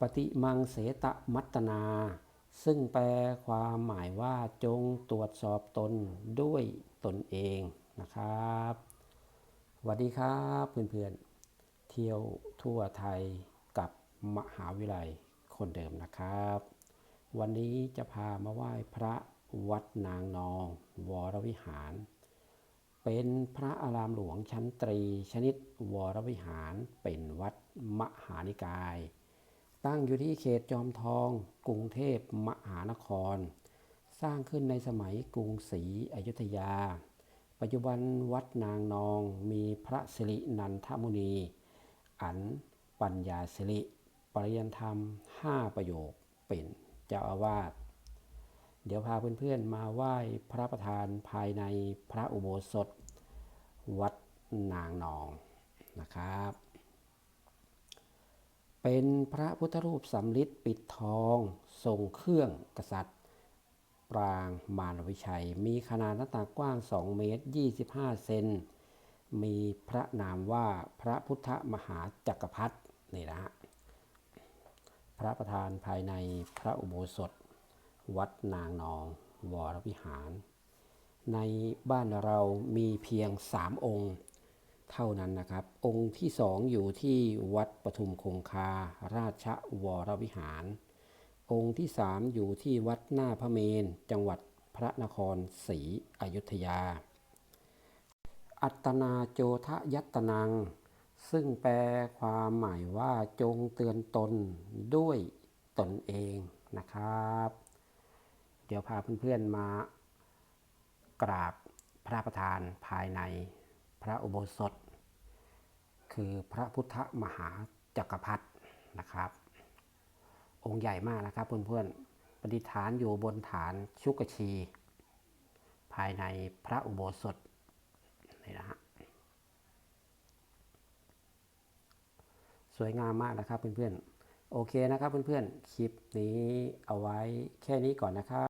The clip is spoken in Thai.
ปฏิมังเสตมัตนา ซึ่งแปลความหมายว่าจงตรวจสอบตนด้วยตนเองนะครับสวัสดีครับเพื่อนๆ เที่ยวทั่วไทยกับมหาวิทยาลยคนเดิมนะครับ วันนี้จะพามาไหว้พระวัดนางนอง วรวิหาร เป็นพระอารามหลวงชั้นตรีชนิดวรวิหารเป็นวัดมหานิกาย ตั้งอยู่ที่เขตจอมทอง กรุงเทพมหานคร สร้างขึ้นในสมัยกรุงศรีอยุธยา ปัจจุบันวัดนางนองมีพระสิรินันทมุนี อันปัญญาสิริปริยันธรรม 5 ประโยคเป็นเจ้าอาวาส เดี๋ยวพาเพื่อนๆมาไหว้พระประธานภายในพระอุโบสถ วัดนางนองนะครับ เป็นพระพุทธรูปสำริดปิดทองทรงเครื่องกษัตริย์ ปรางมารวิชัย มีขนาดหน้าตางกว้าง 2 เมตร 25 เซน มีพระนามว่าพระพุทธมหาจักรพรรดินี่นะฮะพระประธานภายในพระอุโบสถ วัดนางนอง วรวิหาร ในบ้านเรามีเพียง3องค์ เท่านั้นนะครับ องค์ที่สองอยู่ที่วัดปทุมคงคา ราชวรวิหาร องค์ที่สามอยู่ที่วัดหน้าพระเมน จังหวัดพระนครศรีอยุธยา อัตนาโจทะยัตนัง ซึ่งแปลความหมายว่าจงเตือนตนด้วยตนเองนะครับ เดี๋ยวพาเพื่อนๆมากราบพระประธานภายใน พระอุโบสถ คือพระพุทธมหาจักรพรรดินะครับ องค์ใหญ่มากนะครับเพื่อนๆประดิฐานอยู่บนฐานชุกชี ภายในพระอุโบสถนี่นะฮะสวยงามมากนะครับเพื่อนๆโอเคนะครับเพื่อนๆคลิปนี้เอาไว้แค่นี้ก่อนนะครับ